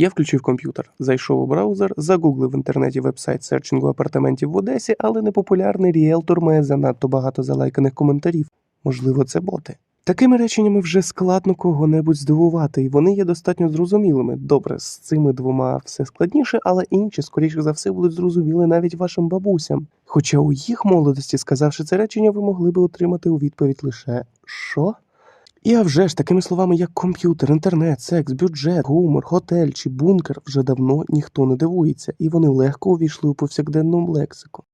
Я включив комп'ютер, зайшов у браузер, загуглив в інтернеті вебсайт серчингу апартаментів в Одесі, але непопулярний ріелтор має занадто багато залайканих коментарів. Можливо, це боти. Такими реченнями вже складно кого-небудь здивувати, і вони є достатньо зрозумілими. Добре, з цими двома все складніше, але інші, скоріше за все, будуть зрозуміли навіть вашим бабусям. Хоча у їх молодості, сказавши це речення, ви могли би отримати у відповідь лише що? І а вже ж такими словами, як комп'ютер, інтернет, секс, бюджет, гумор, готель чи бункер вже давно ніхто не дивується, і вони легко увійшли у повсякденну лексику.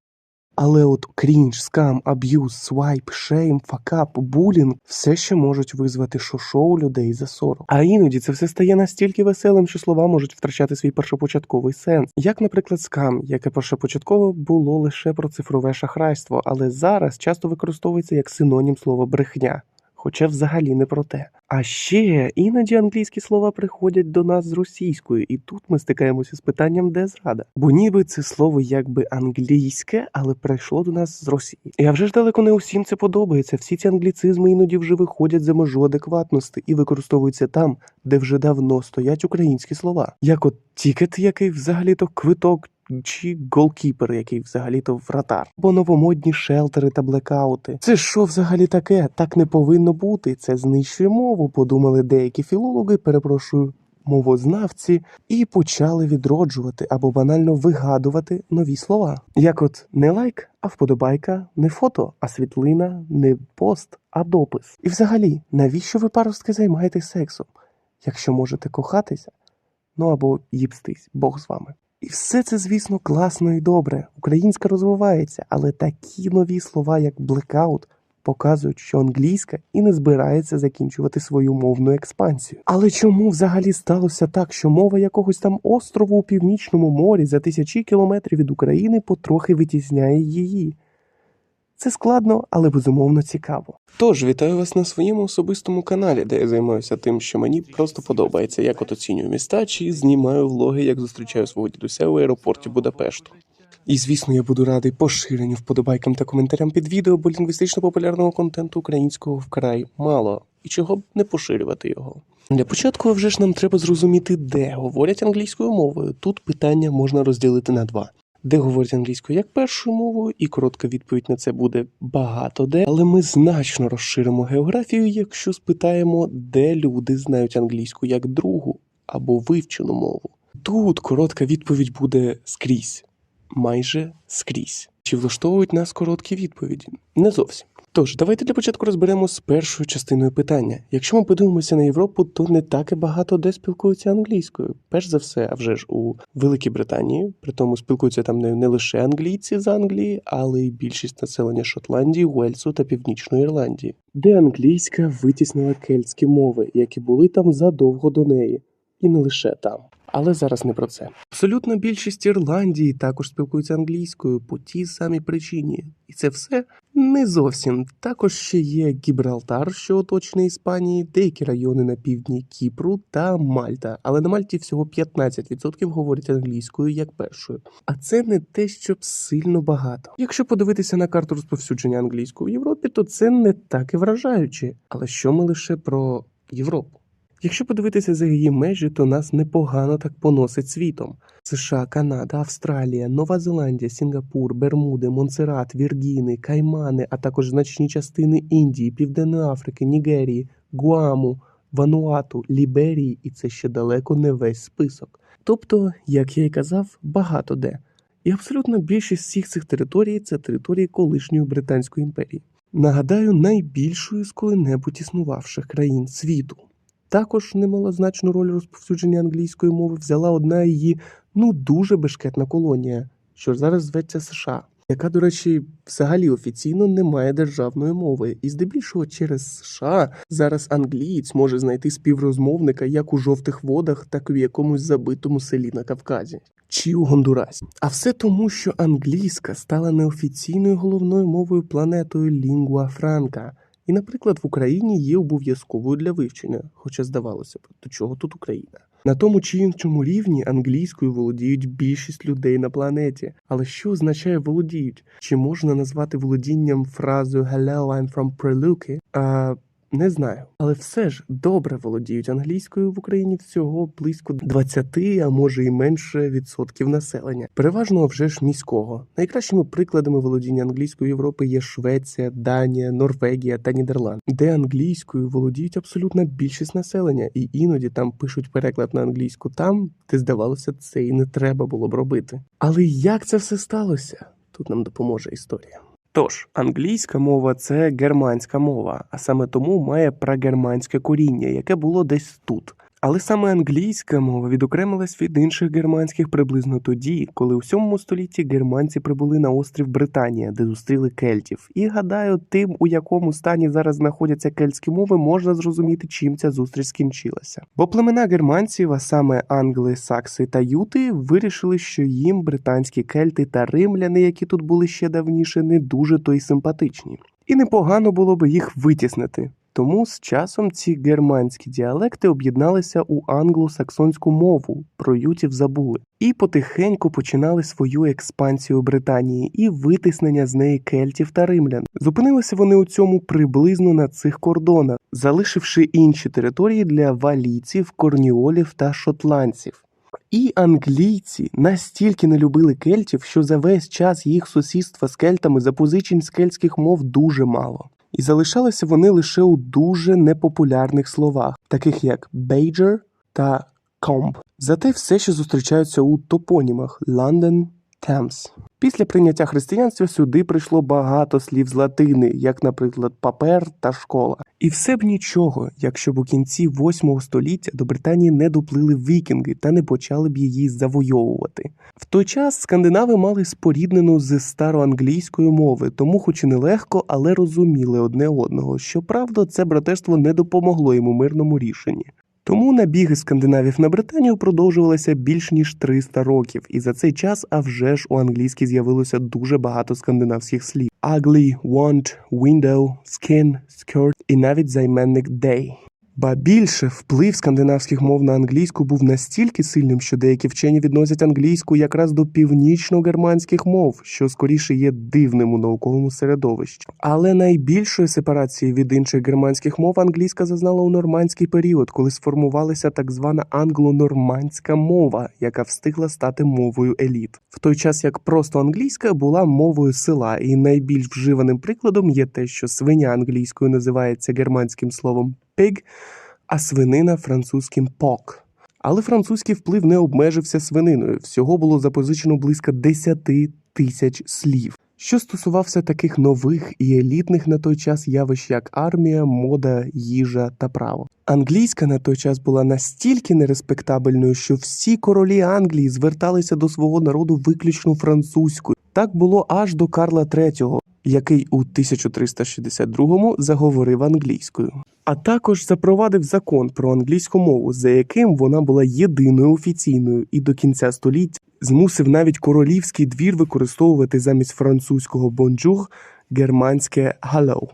Але от крінж, скам, аб'юз, свайп, шейм, факап, булінг все ще можуть визвати шошо у людей за 40. А іноді це все стає настільки веселим, що слова можуть втрачати свій першопочатковий сенс. Як, наприклад, скам, яке першопочатково було лише про цифрове шахрайство, але зараз часто використовується як синонім слова брехня. Хоча взагалі не про те. А ще іноді англійські слова приходять до нас з російською, і тут ми стикаємося з питанням, де зрада. Бо ніби це слово якби англійське, але прийшло до нас з Росії. А вже ж далеко не усім це подобається. Всі ці англіцизми іноді вже виходять за межу адекватності і використовуються там, де вже давно стоять українські слова. Як от тікет, який взагалі-то квиток. Чи голкіпер, який взагалі-то вратар, бо новомодні шелтери та блекаути. Це що взагалі таке? Так не повинно бути. Це знищує мову, подумали деякі філологи, перепрошую, мовознавці, і почали відроджувати або банально вигадувати нові слова. Як от не лайк, а вподобайка, не фото, а світлина, не пост, а допис. І взагалі, навіщо ви паростки займаєтесь сексом? Якщо можете кохатися, ну або їбстись, Бог з вами. І все це, звісно, класно і добре. Українська розвивається, але такі нові слова, як блекаут, показують, що англійська і не збирається закінчувати свою мовну експансію. Але чому взагалі сталося так, що мова якогось там острову у північному морі за тисячі кілометрів від України потрохи витісняє її? Це складно, але безумовно цікаво. Тож вітаю вас на своєму особистому каналі, де я займаюся тим, що мені просто подобається, як от оцінюю міста чи знімаю влоги, як зустрічаю свого дідуся у аеропорті Будапешту. І звісно, я буду радий поширенню вподобайкам та коментарям під відео, бо лінгвістично популярного контенту українського вкрай мало. І чого б не поширювати його. Для початку вже ж нам треба зрозуміти, де говорять англійською мовою. Тут питання можна розділити на два. Де говорять англійською як першою мовою, і коротка відповідь на це буде багато де, але ми значно розширимо географію, якщо спитаємо, де люди знають англійську як другу або вивчену мову. Тут коротка відповідь буде скрізь, майже скрізь. Чи влаштовують нас короткі відповіді? Не зовсім. Тож, давайте для початку розберемо з першою частиною питання. Якщо ми подивимося на Європу, то не так і багато де спілкуються англійською. Перш за все, а вже ж у Великій Британії, при тому спілкуються там не, лише англійці з Англії, але й більшість населення Шотландії, Уельсу та Північної Ірландії, де англійська витіснила кельтські мови, які були там задовго до неї, і не лише там. Але зараз не про це. Абсолютна більшість Ірландії також спілкується англійською по тій самій причині, і це все не зовсім. Також ще є Гібралтар, що оточений Іспанії, деякі райони на півдні Кіпру та Мальта. Але на Мальті всього 15% говорять англійською як першою. А це не те, щоб сильно багато. Якщо подивитися на карту розповсюдження англійської в Європі, то це не так і вражаюче. Але що ми лише про Європу? Якщо подивитися за її межі, то нас непогано так поносить світом. США, Канада, Австралія, Нова Зеландія, Сінгапур, Бермуди, Монсерат, Віргіни, Каймани, а також значні частини Індії, Південної Африки, Нігерії, Гуаму, Вануату, Ліберії, і це ще далеко не весь список. Тобто, як я й казав, багато де. І абсолютно більшість всіх цих територій це території колишньої Британської імперії. Нагадаю, найбільшою з коли-небудь існувавших країн світу. Також немалозначну роль розповсюдження англійської мови взяла одна її ну дуже бешкетна колонія, що зараз зветься США, яка, до речі, взагалі офіційно не має державної мови, і здебільшого через США зараз англієць може знайти співрозмовника як у жовтих водах, так і в якомусь забитому селі на Кавказі. Чи у Гондурасі. А все тому, що англійська стала неофіційною головною мовою планетою лінгуа франка. І, наприклад, в Україні є обов'язковою для вивчення, хоча здавалося б, до чого тут Україна. На тому чи іншому рівні англійською володіють більшість людей на планеті. Але що означає володіють? Чи можна назвати володінням фразою «Hello, I'm from Preluki»? А Не знаю, але все ж добре володіють англійською в Україні всього близько 20, а може і менше відсотків населення. Переважно вже ж міського. Найкращими прикладами володіння англійською Європи є Швеція, Данія, Норвегія та Нідерланд, де англійською володіють абсолютна більшість населення, і іноді там пишуть переклад на англійську там, де здавалося, це і не треба було б робити. Але як це все сталося? Тут нам допоможе історія. Тож, англійська мова це германська мова, а саме тому має прагерманське коріння, яке було десь тут. Але саме англійська мова відокремилась від інших германських приблизно тоді, коли у 7 столітті германці прибули на острів Британія, де зустріли кельтів. І гадаю, тим, у якому стані зараз знаходяться кельтські мови, можна зрозуміти, чим ця зустріч скінчилася. Бо племена германців, а саме англи, сакси та юти, вирішили, що їм британські кельти та римляни, які тут були ще давніше, не дуже то й симпатичні. І непогано було би їх витіснити. Тому з часом ці германські діалекти об'єдналися у англосаксонську мову, про ютів забули, і потихеньку починали свою експансію Британії і витиснення з неї кельтів та римлян. Зупинилися вони у цьому приблизно на цих кордонах, залишивши інші території для валійців, корніолів та шотландців. І англійці настільки не любили кельтів, що за весь час їх сусідства з кельтами запозичень з кельтських мов дуже мало. І залишалися вони лише у дуже непопулярних словах, таких як «бейджер» та «комп». Зате все ще зустрічаються у топонімах London, Thames. Після прийняття християнства сюди прийшло багато слів з латини, як, наприклад, папер та школа. І все б нічого, якщо б у кінці 8 століття до Британії не доплили вікінги та не почали б її завойовувати. В той час скандинави мали споріднену з староанглійської мови, тому, хоч і нелегко, але розуміли одне одного. Щоправда, це братерство не допомогло йому мирному рішенні. Тому набіги скандинавів на Британію продовжувалися більш ніж 300 років, і за цей час, а вже ж у англійській з'явилося дуже багато скандинавських слів: ugly, want, window, skin, skirt і навіть займенник day. Ба більше вплив скандинавських мов на англійську був настільки сильним, що деякі вчені відносять англійську якраз до північно-германських мов, що скоріше є дивним у науковому середовищі. Але найбільшої сепарації від інших германських мов англійська зазнала у нормандський період, коли сформувалася так звана англо-нормандська мова, яка встигла стати мовою еліт. В той час як просто англійська була мовою села, і найбільш вживаним прикладом є те, що свиня англійською називається германським словом pig, а свинина французьким пок. Але французький вплив не обмежився свининою. Всього було запозичено близько 10 тисяч слів. Що стосувався таких нових і елітних на той час явищ, як армія, мода, їжа та право. Англійська на той час була настільки нереспектабельною, що всі королі Англії зверталися до свого народу виключно французькою. Так було аж до Карла III, який у 1362-му заговорив англійською. А також запровадив закон про англійську мову, за яким вона була єдиною офіційною, і до кінця століття змусив навіть королівський двір використовувати замість французького бонджур германське «hello».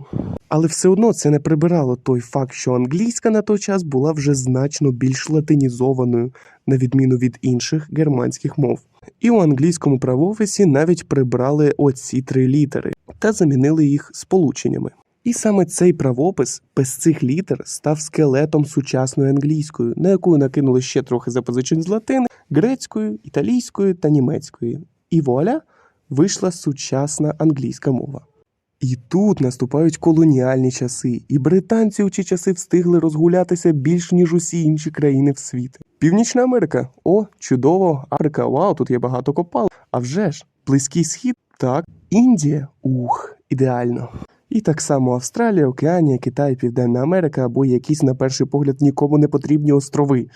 Але все одно це не прибирало той факт, що англійська на той час була вже значно більш латинізованою, на відміну від інших германських мов. І у англійському правописі навіть прибрали оці три літери та замінили їх сполученнями. І саме цей правопис без цих літер став скелетом сучасної англійської, на яку накинули ще трохи запозичень з латини, грецькою, італійською та німецькою. І вуаля вийшла сучасна англійська мова. І тут наступають колоніальні часи, і британці у ці часи встигли розгулятися більш ніж усі інші країни в світі. Північна Америка, о, чудово, Африка, вау, тут є багато копал. А вже ж, Близький Схід, так, Індія, ух, ідеально. І так само Австралія, Океанія, Китай, Південна Америка або якісь, на перший погляд, нікому не потрібні острови,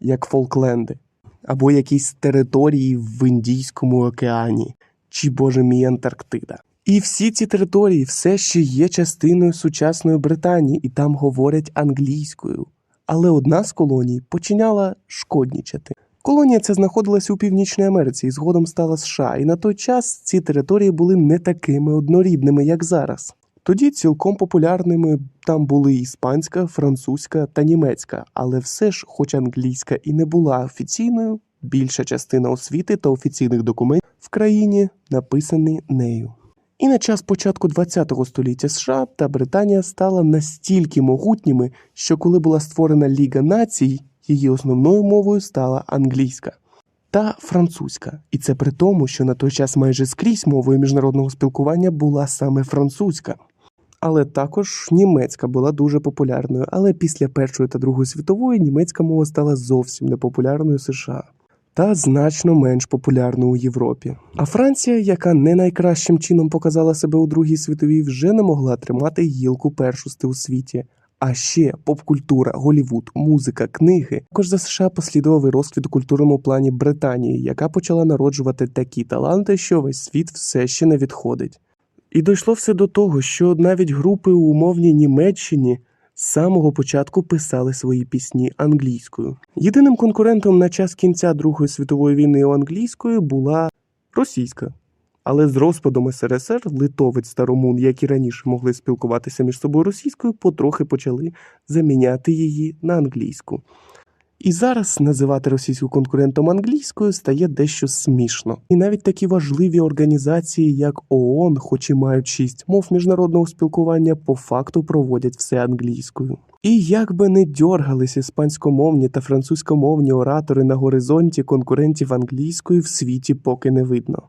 як Фолкленди, або якісь території в Індійському океані, чи боже мій Антарктида. І всі ці території все ще є частиною сучасної Британії, і там говорять англійською. Але одна з колоній починала шкоднічати. Колонія ця знаходилася у Північній Америці і згодом стала США, і на той час ці території були не такими однорідними, як зараз. Тоді цілком популярними там були іспанська, французька та німецька, але все ж, хоч англійська і не була офіційною, більша частина освіти та офіційних документів в країні написані нею. І на час початку ХХ століття США та Британія стала настільки могутніми, що коли була створена Ліга націй, її основною мовою стала англійська та французька. І це при тому, що на той час майже скрізь мовою міжнародного спілкування була саме французька. Але також німецька була дуже популярною. Але після Першої та Другої світової німецька мова стала зовсім непопулярною в США та значно менш популярною у Європі. А Франція, яка не найкращим чином показала себе у Другій світовій, вже не могла тримати гілку першости у світі. А ще попкультура, Голівуд, музика, книги. Також за США послідував і розквіт у культурному плані Британії, яка почала народжувати такі таланти, що весь світ все ще не відходить. І дійшло все до того, що навіть групи у умовній Німеччині з самого початку писали свої пісні англійською. Єдиним конкурентом на час кінця Другої світової війни англійською була російська. Але з розпадом СРСР литовець та румун, які раніше могли спілкуватися між собою російською, потрохи почали заміняти її на англійську. І зараз називати російську конкурентом англійською стає дещо смішно. І навіть такі важливі організації, як ООН, хоч і мають шість мов міжнародного спілкування, по факту проводять все англійською. І як би не дьоргались іспанськомовні та французькомовні оратори на горизонті конкурентів англійської в світі поки не видно.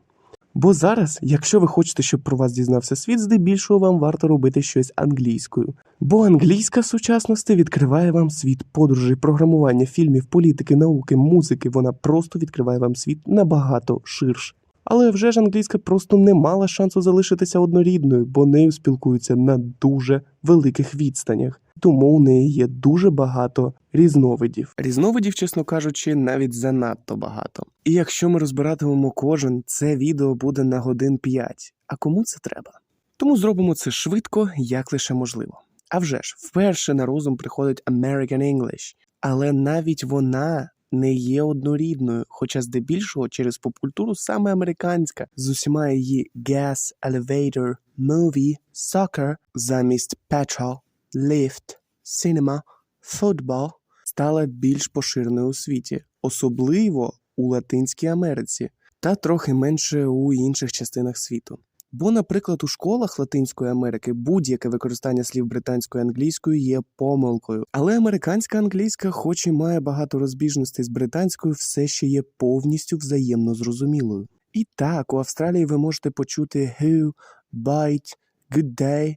Бо зараз, якщо ви хочете, щоб про вас дізнався світ, здебільшого вам варто робити щось англійською. Бо англійська сучасності відкриває вам світ подорожей, програмування, фільмів, політики, науки, музики. Вона просто відкриває вам світ набагато ширше. Але вже ж англійська просто не мала шансу залишитися однорідною, бо нею спілкуються на дуже великих відстанях. Тому у неї є дуже багато різновидів. Різновидів, чесно кажучи, навіть занадто багато. І якщо ми розбиратимемо кожен, це відео буде на годин 5. А кому це треба? Тому зробимо це швидко, як лише можливо. А вже ж, вперше на розум приходить American English, але навіть вона не є однорідною, хоча здебільшого через попкультуру саме американська з усіма її gas, elevator, movie, soccer замість petrol, lift, cinema, football стала більш поширеною у світі, особливо у Латинській Америці, та трохи менше у інших частинах світу. Бо, наприклад, у школах Латинської Америки будь-яке використання слів британською англійською є помилкою, але американська англійська, хоч і має багато розбіжностей з британською, все ще є повністю взаємно зрозумілою. І так, у Австралії ви можете почути who, bite, good day,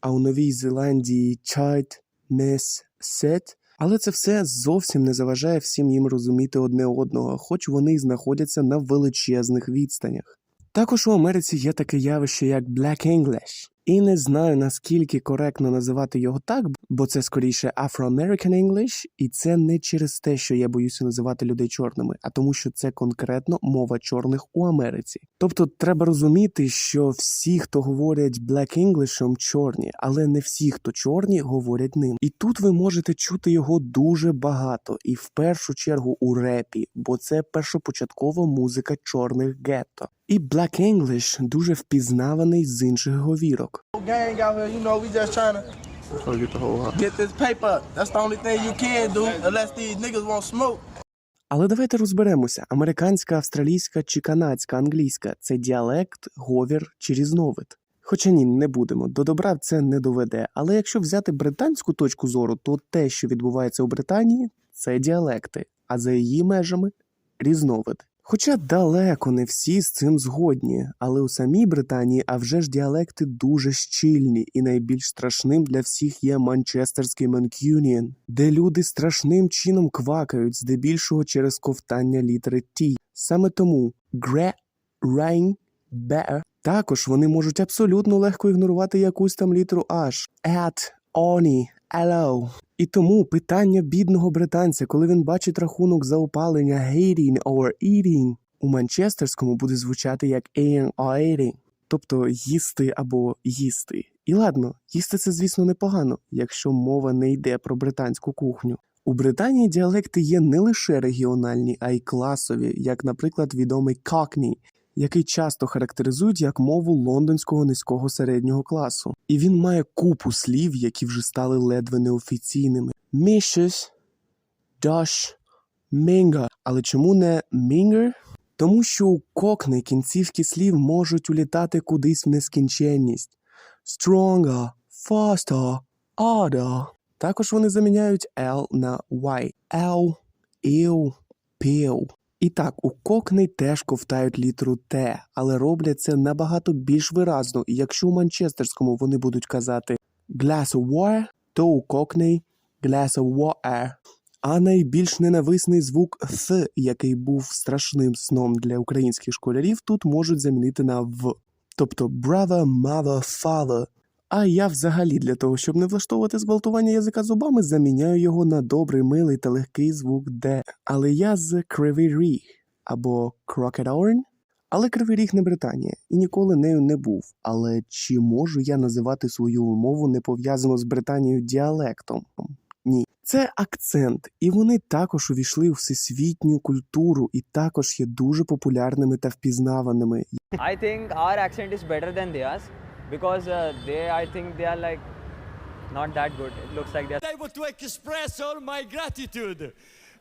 а у Новій Зеландії chart, miss, sit. Але це все зовсім не заважає всім їм розуміти одне одного, хоч вони й знаходяться на величезних відстанях. Також у Америці є таке явище, як Black English. І не знаю наскільки коректно називати його так, бо це скоріше Afro-American English, і це не через те, що я боюся називати людей чорними, а тому, що це конкретно мова чорних у Америці. Тобто треба розуміти, що всі, хто говорять Black English, чорні, але не всі, хто чорні, говорять ним. І тут ви можете чути його дуже багато, і в першу чергу у репі, бо це першопочаткова музика чорних гетто. І Black English дуже впізнаваний з інших говірок. Gang out here, you know, we just trying to get this paper. That's the only thing you can do unless these niggas want smoke. Але давайте розберемося: американська, австралійська чи канадська англійська це діалект, говір чи різновид. Хоча ні, не будемо. До добра це не доведе. Але якщо взяти британську точку зору, то те, що відбувається у Британії, це діалекти, а за її межами різновид. Хоча далеко не всі з цим згодні, але у самій Британії, а вже ж діалекти дуже щільні, і найбільш страшним для всіх є манчестерський Манкюнієн, де люди страшним чином квакають, здебільшого через ковтання літери Т. Саме тому гре, рейн, бе. Також вони можуть абсолютно легко ігнорувати якусь там літеру H. At, Оні, Hello. І тому питання бідного британця, коли він бачить рахунок за опалення hating or eating, у манчестерському буде звучати як eating or eating, тобто їсти або їсти. І ладно, їсти це, звісно, непогано, якщо мова не йде про британську кухню. У Британії діалекти є не лише регіональні, а й класові, як, наприклад, відомий Cockney, який часто характеризують як мову лондонського низького середнього класу. І він має купу слів, які вже стали ледве неофіційними. Мішес, Дош, Мінга. Але чому не Мінгер? Тому що у кокни кінцівки слів можуть улітати кудись в нескінченність. Stronger, faster, harder. Також вони заміняють L на Y. L, іл, піл. І так, у кокни теж ковтають літеру Т, але роблять це набагато більш виразно. І якщо у манчестерському вони будуть казати glass of war, то у кокней glass of water. А найбільш ненависний звук «th», який був страшним сном для українських школярів, тут можуть замінити на в. Тобто brother, mother, father. А я взагалі для того, щоб не влаштовувати зґвалтування язика зубами, заміняю його на добрий, милий та легкий звук Д. Але я з Кривий Ріг або Крокетаурн. Але Кривий Ріг не Британія і ніколи нею не був. Але чи можу я називати свою мову не пов'язану з Британією діалектом? Ні, це акцент, і вони також увійшли у всесвітню культуру і також є дуже популярними та впізнаваними. I think our accent is better than theirs because uh, they, I think they are like not that good. It looks like they're I want to express all my gratitude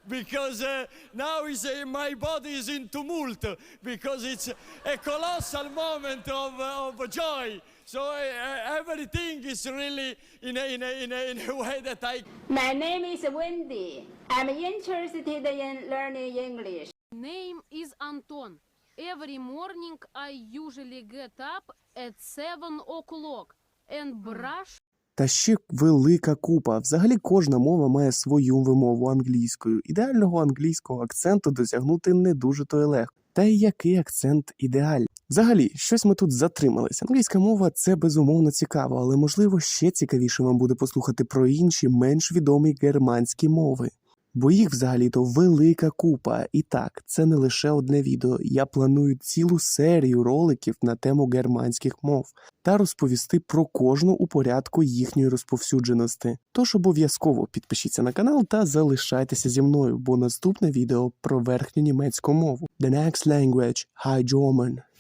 because uh, now is uh, my body is in tumult because it's a colossal moment of, uh, of joy. So uh, everything is really in a, in, a, in, a, in a way that I My name is Wendy. I'm interested in learning English. Name is Anton. Every morning I usually get up at 7 o'clock and brush Та ще велика купа. Взагалі кожна мова має свою вимову англійською. Ідеального англійського акценту досягнути не дуже то й легко. Та й який акцент ідеальний? Взагалі, щось ми тут затрималися. Англійська мова це безумовно цікаво, але можливо ще цікавіше вам буде послухати про інші менш відомі германські мови. Бо їх взагалі-то велика купа. І так, це не лише одне відео. Я планую цілу серію роликів на тему германських мов та розповісти про кожну у порядку їхньої розповсюдженості. Тож обов'язково підпишіться на канал та залишайтеся зі мною, бо наступне відео про верхню німецьку мову. The next language, High German.